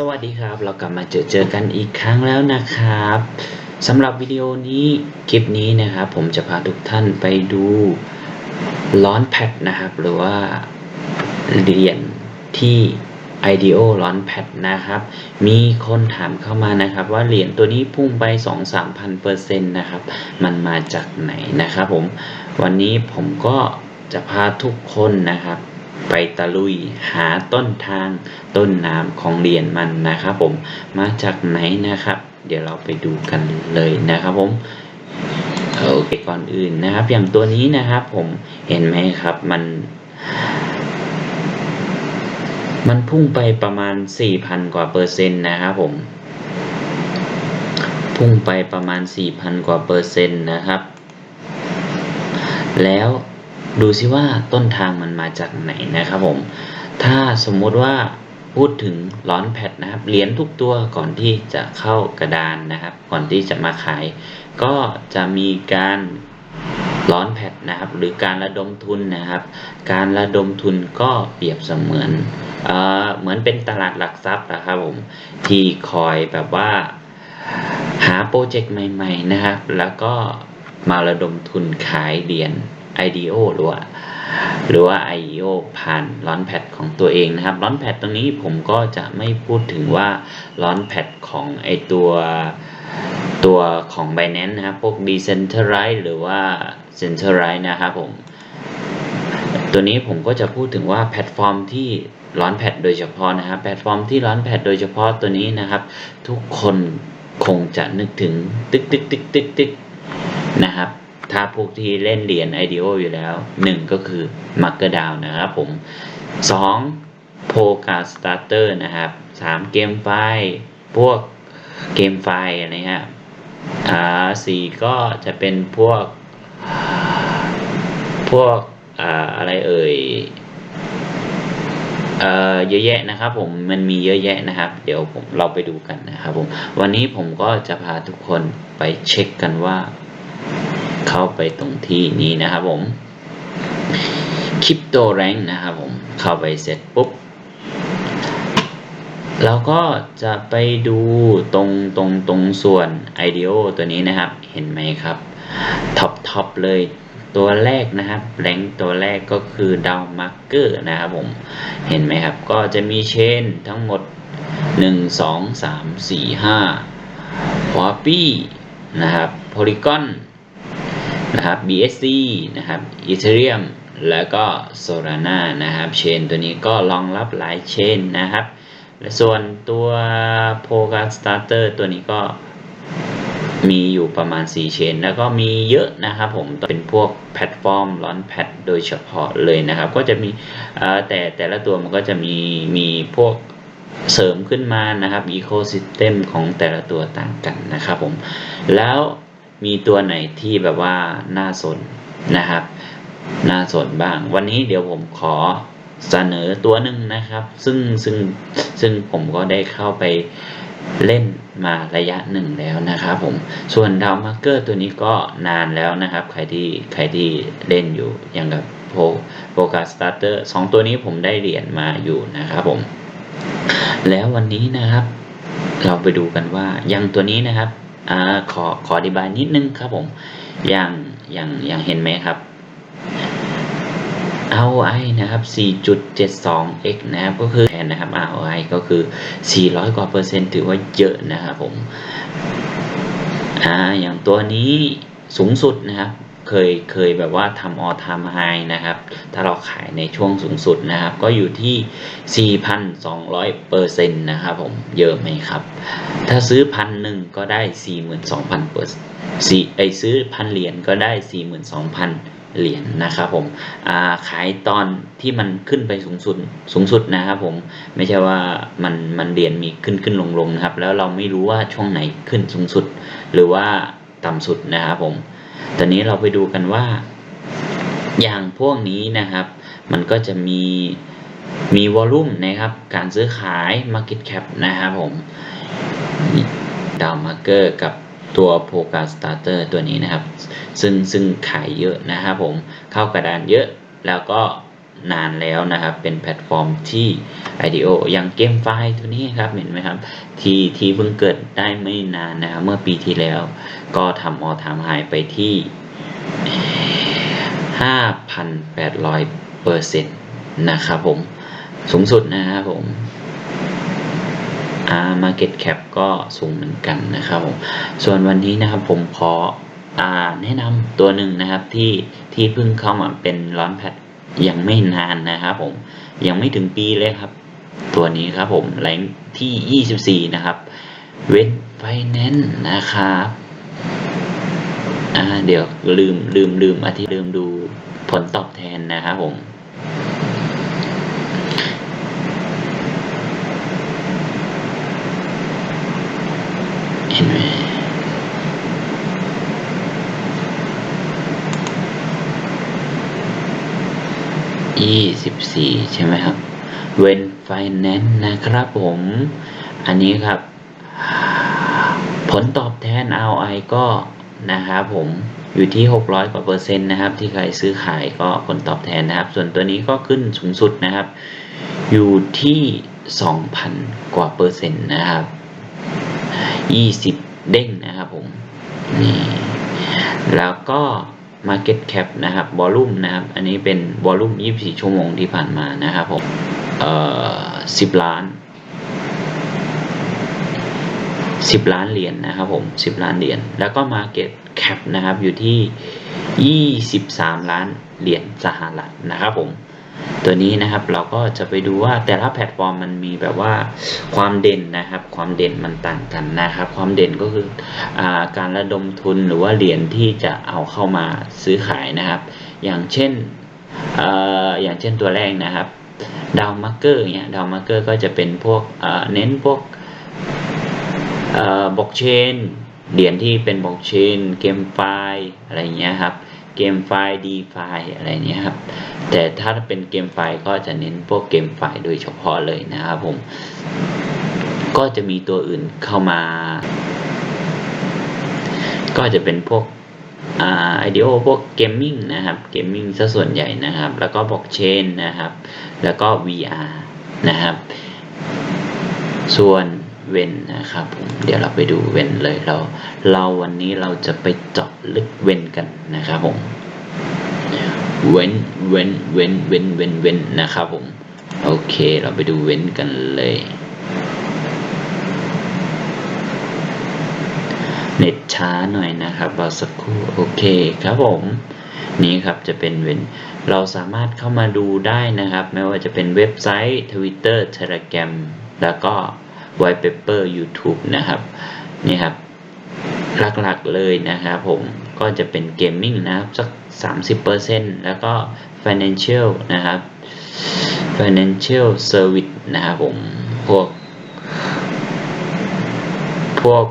สวัสดีครับ เรากลับมาเจอเจอกันอีกครั้งแล้วนะครับสำหรับวิดีโอนี้คลิปนี้นะครับ ผมจะพาทุกท่านไปดูล้อนแพดนะครับ หรือว่าเหรียญที่ IDEO ล้อนแพดนะครับ มีคนถามเข้ามานะครับ ว่าเหรียญตัวนี้พุ่งไป 2-3พันเปอร์เซ็นต์นะครับ มันมาจากไหนนะครับผม วันนี้ผมก็จะพาทุกคนนะครับ ไปตะลุยหาต้นทางต้นน้ำของเหรียญมันนะครับผม มาจากไหนนะครับ เดี๋ยวเราไปดูกันเลยนะครับผมโอเคก่อนอื่นนะครับ อย่างตัวนี้นะครับผมเห็นไหมครับมัน มันพุ่งไปประมาณ 4,000 กว่าเปอร์เซ็นต์นะครับผม พุ่งไปประมาณ 4,000 กว่าเปอร์เซ็นต์นะครับ แล้วดูซิว่าต้นทางมันมาจากไหนนะครับผม ถ้าสมมุติว่าพูดถึงล้อนแพดนะครับ เหรียญทุกตัวก่อนที่จะเข้ากระดานนะครับ ก่อนที่จะมาขาย ก็จะมีการ ล้อนแพดนะครับ หรือการระดมทุนนะครับ การระดมทุนก็เปรียบเสมือนเออเหมือนเป็นตลาดหลักทรัพย์นะครับผมที่คอยแบบว่าหาโปรเจกต์ใหม่ๆนะครับ แล้วก็มาระดมทุนขายเหรียญ IDO หรือว่าหรือว่า IEO ผ่านล้อนแพดของตัวเองนะครับล้อนแพดตรงนี้ผมก็จะไม่พูดถึงว่าล้อนแพดของไอตัว ตัวของ Binance นะครับ พวก Decentralize หรือว่า Centralize นะครับผม ตัวนี้ผมก็จะพูดถึงว่าแพลตฟอร์มที่ร้อนแพดโดยเฉพาะนะครับแพลตฟอร์มที่ร้อนแพดโดยเฉพาะตัวนี้นะครับ ทุกคนคงจะนึกถึงตึกตึกตึกตึกตึกนะครับ ถ้าพวกที่เล่นเหรียญ IDO อยู่แล้ว 1 ก็คือ Marker d o w นะครับผม 2 p o k a Starter นะครับ 3 Game f i พวกเกมไฟอะไรเงี้ย อ่าสี่ก็จะเป็นพวก พวกอ่าอะไรเอ่ยเอ่อเยอะแยะนะครับผมมันมีเยอะแยะนะครับ เดี๋ยวผมเราไปดูกันนะครับผมวันนี้ผมก็จะพาทุกคนไปเช็คกันว่า เข้าไปตรงที่นี้นะครับผมคริปโตแรงนะครับผมเข้าไปเสร็จปุ๊บ เราก็จะไปดูตรงตรงตรงส่วน IDEO ตัวนี้นะครับ เห็นไหมครับท็อปท็อปเลยตัวแรกนะครับแรงตัวแรกก็คือดาวมาร์เกอร์นะครับผม เห็นไหมครับ ก็จะมีเชนทั้งหมด 1 2 3 4 5วอปี้นะครับโพลีกอนนะครับ BSC นะครับ Ethereum แล้วก็ Solana นะครับ เชนตัวนี้ก็รองรับหลายเชนนะครับ ส่วนตัว p o l k a Starter ตัวนี้ก็มีอยู่ประมาณ 4 เชน แล้วก็มีเยอะนะครับผมเป็นพวกแพลตฟอร์มร้อนแพดโดยเฉพาะเลยนะครับ ก็จะมีแต่แต่ละตัวมันก็จะมีมีพวกเสริมขึ้นมานะครับอีโคซิสเต็มของแต่ละตัวต่างกันนะครับผม แล้วมีตัวไหนที่แบบว่าน่าสนนะครับ น่าสนบ้าง วันนี้เดี๋ยวผมขอ เสนอตัวหนึ่งนะครับ ซึ่งซึ่งซึ่งผมก็ได้เข้าไปเล่นมาระยะหนึ่งแล้วนะครับผม ส่วนดาวมาร์เกอร์ตัวนี้ก็นานแล้วนะครับ ใครที่ใครที่เล่นอยู่อย่างกับโปโปรกาสตาร์เตอร์สองตัวนี้ผมได้เหรียญมาอยู่นะครับผม แล้ววันนี้นะครับ เราไปดูกันว่าอย่างตัวนี้นะครับอขอขออธิบายนิดนึงครับผมอย่างอย่างอย่างเห็นไหมครับ ROI นะครับ 4.72x นะครับ ก็คือแทนนะครับ ROI ก็คือ 400 กว่าเปอร์เซ็นต์ถือว่าเยอะนะครับผม อ่า อย่างตัวนี้สูงสุดนะครับ เคย เคยแบบว่าทำ all time high นะครับ ถ้าเราขายในช่วงสูงสุดนะครับ ก็อยู่ที่ 4,200เปอร์เซ็นต์นะครับผม เยอะไหมครับ ถ้าซื้อพันหนึ่งก็ได้ 42,000เปอร์สี่ไอซื้อพันเหรียญก็ได้ 42,000 เหรียญนะครับผมขายตอนที่มันขึ้นไปสูงสุดสูงสุดนะครับผมไม่ใช่ว่ามันมันเหรียญมีขึ้นขึ้นลงลงนะครับ แล้วเราไม่รู้ว่าช่วงไหนขึ้นสูงสุด หรือว่าต่ำสุดนะครับผมตอนนี้เราไปดูกันว่า อย่างพวกนี้นะครับ มันก็จะมีมีวอลลุ่มนะครับ การซื้อขาย Market Cap นะครับผมดาวมาร์เกอร์กับ ตัวโ o กาสตาร์เตอร์ตัวนี้นะครับ ซึ่งซึ่งขายเยอะนะครับผมเข้ากระดานเยอะแล้วก็นานแล้วนะครับ เป็นแพลตฟอร์มที่ IDO อย่างเกมไฟตัวนี้ครับเห็นไหมครับที่ที่เพิ่งเกิดได้ไม่นานนะครับเมื่อปีที่แล้ว ก็ทำออทามไฮไปที่ 5,800เปอร์เซ็นต์นะครับผมสูงสุดนะครับผม Market Cap ก็สูงเหมือนกันนะครับผมส่วนวันนี้นะครับผมขอแนะนำตัวหนึ่งนะครับที่ที่เพิ่งเข้ามาเป็นร้อนแพทยังไม่นานนะครับผมยังไม่ถึงปีเลยครับ ตัวนี้ครับผมแรงที่ 24 นะครับเวนไฟแนนซ์นะครับเดี๋ยวลืมลืมลืมอาทิตย์ลืมดูผลตอบแทนนะครับผม เห็นไหมยี่สิบสี่ใช่ไหมครับเวนไฟแนนซ์นะครับผม อันนี้ครับ ผลตอบแทน ROI ก็นะครับผมอยู่ที่ 600 กว่าเปอร์เซ็นต์นะครับ ที่ใครซื้อขายก็ผลตอบแทนนะครับ ส่วนตัวนี้ก็ขึ้นสูงสุดนะครับ อยู่ที่ 2,000 กว่าเปอร์เซ็นต์นะครับ 20 เด้งนะครับผมนี่แล้วก็ Market Cap นะครับ Volume นะครับ อันนี้เป็น Volume 24 ชั่วโมงที่ผ่านมานะครับผมเอ่อ10 ล้าน 10 ล้านเหรียญนะครับผม 10 ล้านเหรียญแล้วก็ Market Cap นะครับอยู่ที่ 23 ล้านเหรียญสหรัฐนะครับผม ตัวนี้นะครับเราก็จะไปดูว่าแต่ละแพลตฟอร์มมันมีแบบว่าความเด่นนะครับ ความเด่นมันต่างกันนะครับ ความเด่นก็คืออการระดมทุนหรือว่าเหรียญที่จะเอาเข้ามาซื้อขายนะครับ อย่างเช่นออย่างเช่นตัวแรกนะครับดาวมาร์เกอร์เนี่ยดาวมาร์เกอร์ก็จะเป็นพวกเน้นพวกบล็อกเชนเหรียญที่เป็นบล็อกเชนเกมไฟล์อะไรเงี้ยครับ เกมไฟล์ดีไฟล์อะไรเนี้ยครับ แต่ถ้าเป็นเกมไฟล์ก็จะเน้นพวกเกมไฟล์โดยเฉพาะเลยนะครับผม ก็จะมีตัวอื่นเข้ามา ก็จะเป็นพวกไอเดียพวกเกมมิ่งนะครับเกมมิ่งซะส่วนใหญ่นะครับ แล้วก็บล็อกเชนนะครับ แล้วก็ VR นะครับ ส่วนเวนนะครับผมเดี๋ยวเราไปดูเวนเลยเรา เราวันนี้เราจะไปเจาะ ลึกเว้นกันนะครับผมเว้นเว้นเว้นเว้นเว้นเว้นนะครับผมโอเคเราไปดูเว้นกันเลยเน็ตช้าหน่อยนะครับรอสักครู่โอเคครับผมนี่ครับจะเป็นเว้นเราสามารถเข้ามาดูได้นะครับ ไม่ว่าจะเป็นเว็บไซต์ Twitter Telegram แล้วก็ White Paper YouTube นะครับนี่ครับ หลักๆเลยนะครับผมก็จะเป็นเกมมิ่งนะครับสัก 30%แล้วก็ Financial นะครับ Financial Service นะครับผม พวก พวก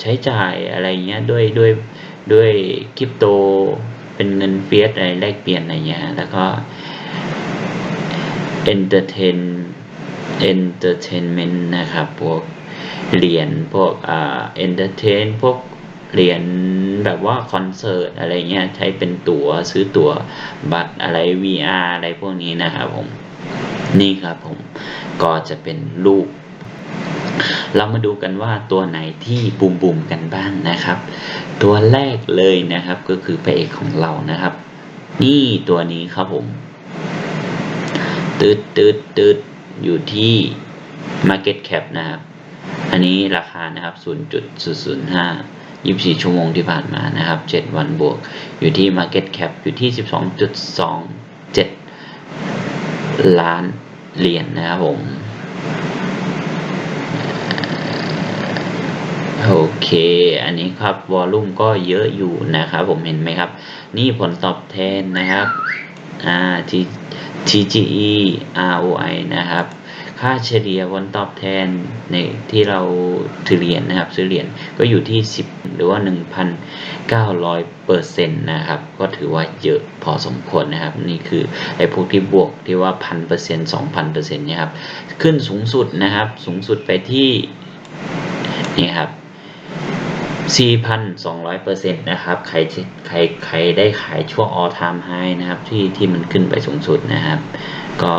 ใช้จ่ายอะไรเงี้ยด้วยด้วยด้วยคริปโตเป็นเงินเฟียสอะไรแลกเปลี่ยนอะไรเงี้ยแล้วก็ Entertain Entertainment นะครับ พวก เหรียญพวกอ่า Entertain พวกเหรียญแบบว่าคอนเสิร์ตอะไรเงี้ยใช้เป็นตั๋วซื้อตั๋วบัตรอะไร VR อะไรพวกนี้นะครับผม นี่ครับผมก็จะเป็นรูปเรามาดูกันว่าตัวไหนที่บูมบูมกันบ้างนะครับ ตัวแรกเลยนะครับก็คือพระเอกของเรานะครับ นี่ตัวนี้ครับผมตืดตืดตืดอยู่ที่ Market Cap นะครับ อันนี้ราคานะครับ 0.005 24 ชั่วโมงที่ผ่านมานะครับ 7 วันบวก อยู่ที่ Market Cap อยู่ที่ 12.27 ล้านเหรียญนะครับผม โอเค อันนี้ครับ วอลลุ่มก็เยอะอยู่นะครับผมเห็นไหมครับ นี่ผลตอบแทนนะครับ อ่า TGE ROI นะครับ ค่าเฉลี่ยผลตอบแทนในที่เราถือเหรียญนะครับ ซื้อเหรียญก็อยู่ที่ 10 หรือว่า 1,900เปอร์เซ็นต์นะครับ ก็ถือว่าเยอะพอสมควรนะครับ นี่คือไอ้พวกที่บวกที่ว่าพันเปอร์เซ็นต์สองพันเปอร์เซ็นต์เนี่ยครับ ขึ้นสูงสุดนะครับ สูงสุดไปที่นี่ครับ4,200%นะครับ ใครใครใครได้ขายช่วง all time high นะครับ ที่ที่มันขึ้นไปสูงสุดนะครับ ก็